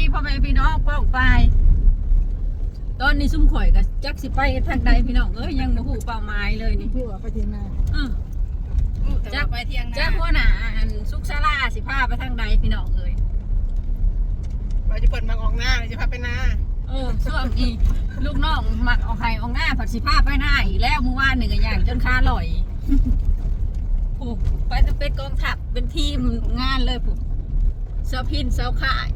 ดีพ่อแม่พี่น้องป้องไปายตอนนี้ซุ่มข่อยกับจักสิไปทางใดพี่น้องเอ้ยยังบ่ฮู้เป้าหมายเลยนี่พี่ว่าไปเที่ยงหน้าเออจะไปเที่ยงหจัน้ากหัวหน้าอันสุกศาลาสิพาไปทางใดพี่น้องเอ้ยเราจะเปิดมังออกหน้าเราจะพาไปหน้าเออส่วนอีลูกน้องมักเอาไข่ออกหน้าผัดสิพาไปหน้าอีกแล้วเมื่อวานนี่ก็ย่างจนขาลอยผูกไปจะเป็นกองทัพเป็นทีมงานเลยผูกเสาพินเสาขาย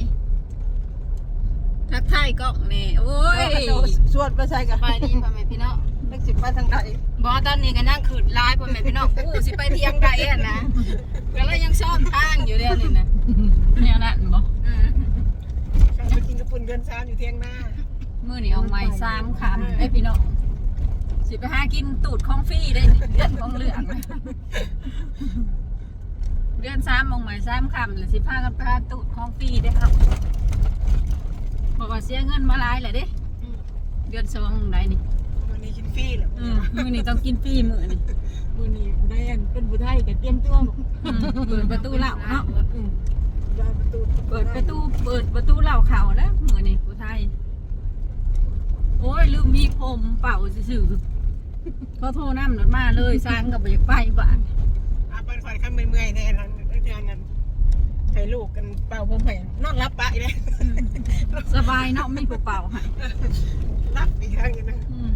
ทักทายกล้องนี่โอ้ยสวดไปใส่กับไปดีพ่อแม่พี่น้องนักสิบไปทางใดบอตอนนี้ก็นั่งขืดลายพ่อแม่พี่น้องกูสิไปเที่ยงใดอะนะก็เลยยังซ่อมทางอยู่เด้อนี่นะเนี่ยนั่นบ่อืมไปกินกระปุ่นเดือนสามอยู่เที่ยงหน้ามื่อนี้เอาไม้สามคำไอ้พี่น้องสิไปหากินตูดของฟรีได้เดือนของเหลืองเดือนสามมองไม้สามคำเลยสิพากันไปหาตูดของฟรีได้อครับ บอกว่าเสียเงินมาหลายแหละเด้เดือนสองไหนนี่วันนี้กินฟรีแหละอืมมื่อนี้ต้องกินฟรีมื้อนี่มือนี้ได้อันเป็นบุไทยกับเตรียมตัวอืมเปิดประตูเหล่าเนาะอืมวางประตูเปิดประตูเปิดประตูเหล่าเขาแล้วมื้อนี้ผู้ไทย โอ้ยลืมมีผมเป่าซื่อๆเขาโทรนำรถมาเลยสร้างกับไปไปบ้านอาปันคอยข้ามเมื่อยๆแน่นอนเรื่องนั้นให้ลูกกันเป่าผมให้นอนรับปะอีกเลย สบายเนาะไม่เป่าๆให้รับอีกครั้งนึงอืม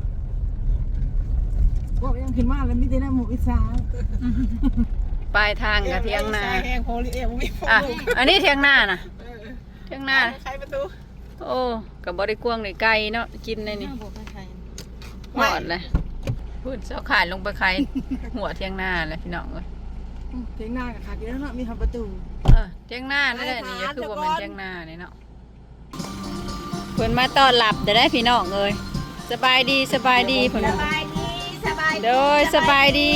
บอกยังขึ้นมาแล้วมีแต่หน้าหมูอิสาปลายทางกับเทียงนาแห้งโพลีเอววิฟอะอันนี้เทียงนาน่ะ เทียงนาใครประตูโอ้กับบริกวงในไกลเนาะกินในนี่บอกไปใครหอดเลยพูดเสาขายลงไปใครหัวเทียงนาเลยพี่น้องเอ้ยเที่ยงหน้ากับขาเยอะเนาะมีทำประตูเออเทียงนานั่นแหละนี่ก็คือว่ามันเทียงนาเนี่ยเนาะเพิ่นมาต้อนรับจะได้พี่น้องเอ้ยสบายดีสบายดีเพิ่นสบายดีสบายโดยสบายดี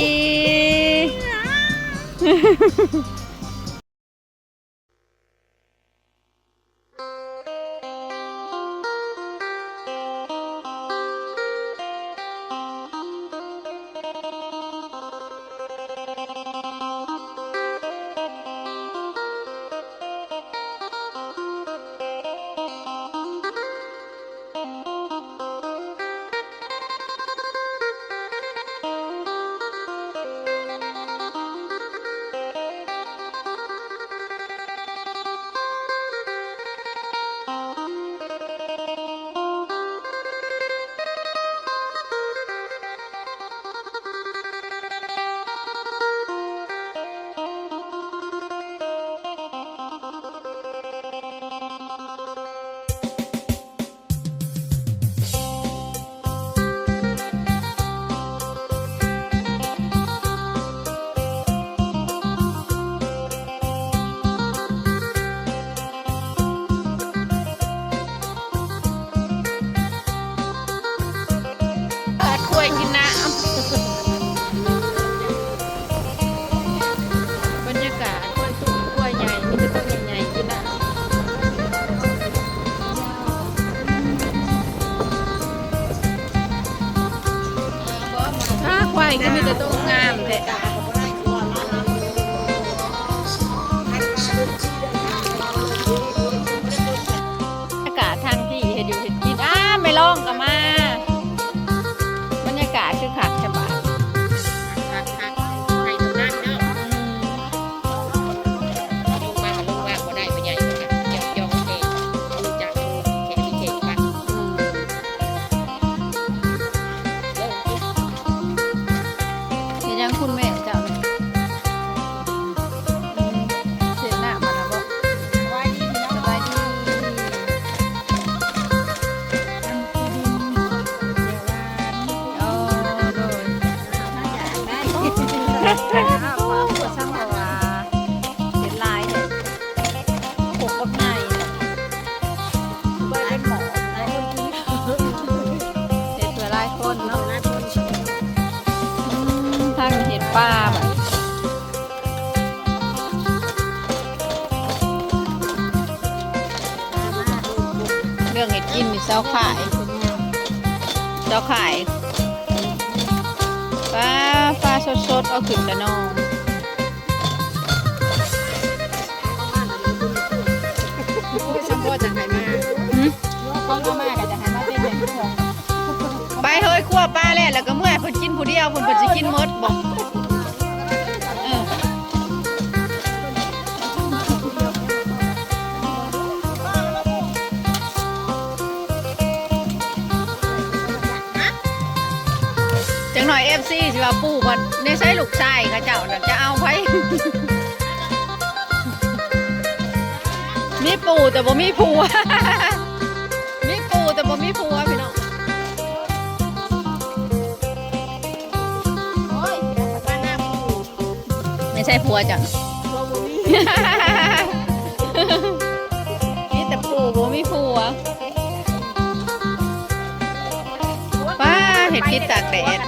ขายเราขายปลาปลาสดๆ เอาขึ้นกระนองฉัพ่อจะหายมาเขาก็มากจะหายมากเต้นเลยไปเฮ้ยคั่วปลาแล้วแล้วก็เมื่อยเนกินผู้เดียวคืนเพิ่นจะกินหมดบอก อยเอฟซีสิว่าปู่บ่ได้ใช้ลูกชายเขาเจ้าน่ะจะเอาไว้ มีปู่แต่บ่มีผัว มีปู่แต่บ่มีผัวพี่น้องโอ้ยบ้านหน้าปูไม่ใช่ผัวจ้ะตัวบุรีมีแต่ปู่บ่มีผัวป้าเห็ดพิษตากแดด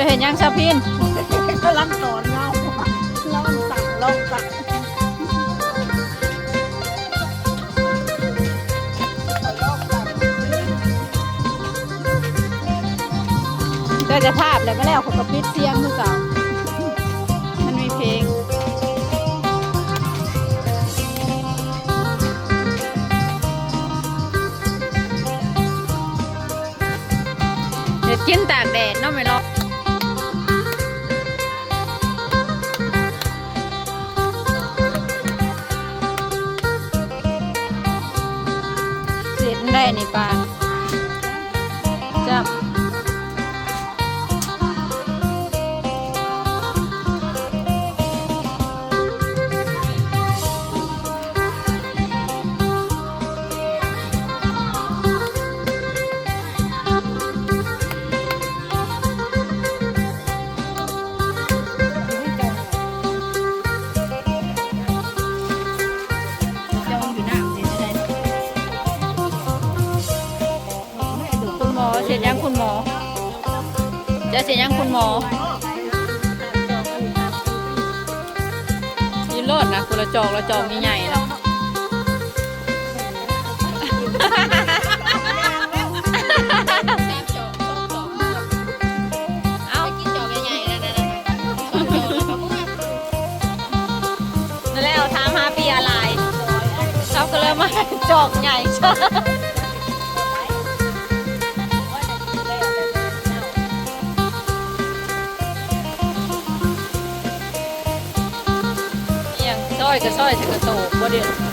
จะเห็นยังชาพินก็ลังสอนเราเราสั่งเราสั่งก็จะภาพแล้วก็แล้วผมกับปิดเสียงคือเก่ามันมีเพลงเดี๋ยวกินตากแดดเนาะไม่รอ เสร็จยังคุณหมอ จะเสร็จยังคุณหมอยืนรอดนะคุณละจอกละจอกใหญ่ อย่างซอย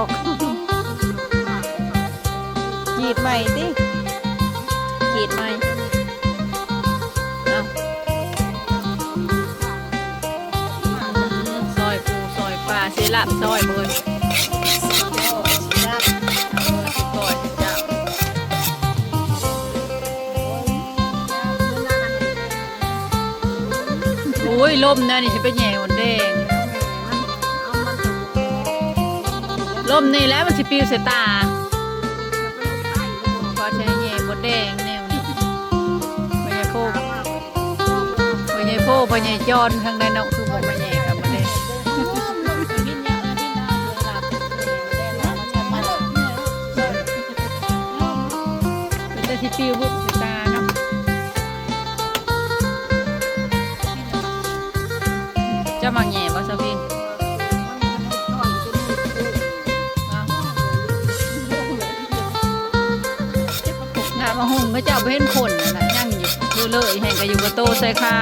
อกกรีดใหม่สิกรีดใหม่เอาซอยปูซอยปลาเซลับซอยเบิร์ซอยจ้าโอ้ยลมนะนี่จะเป็นแย่หมดแดง ล่มนี่แล้วมันสิปิวเสยตาพอใช้เย่บดแดงแนวนี้พอใหญ่โพกพอใหญ่โพกพอใหญ่จอนข้างในเนอะคือบ่มาแย่กับบ่ด้มัจะสิปิวบุบสิตาเนาะจะมาแย่ จ้าบเห็นคนนั่ะยังอยู่ดูเลยแห่งก็อยู่กับโตใส่ค่า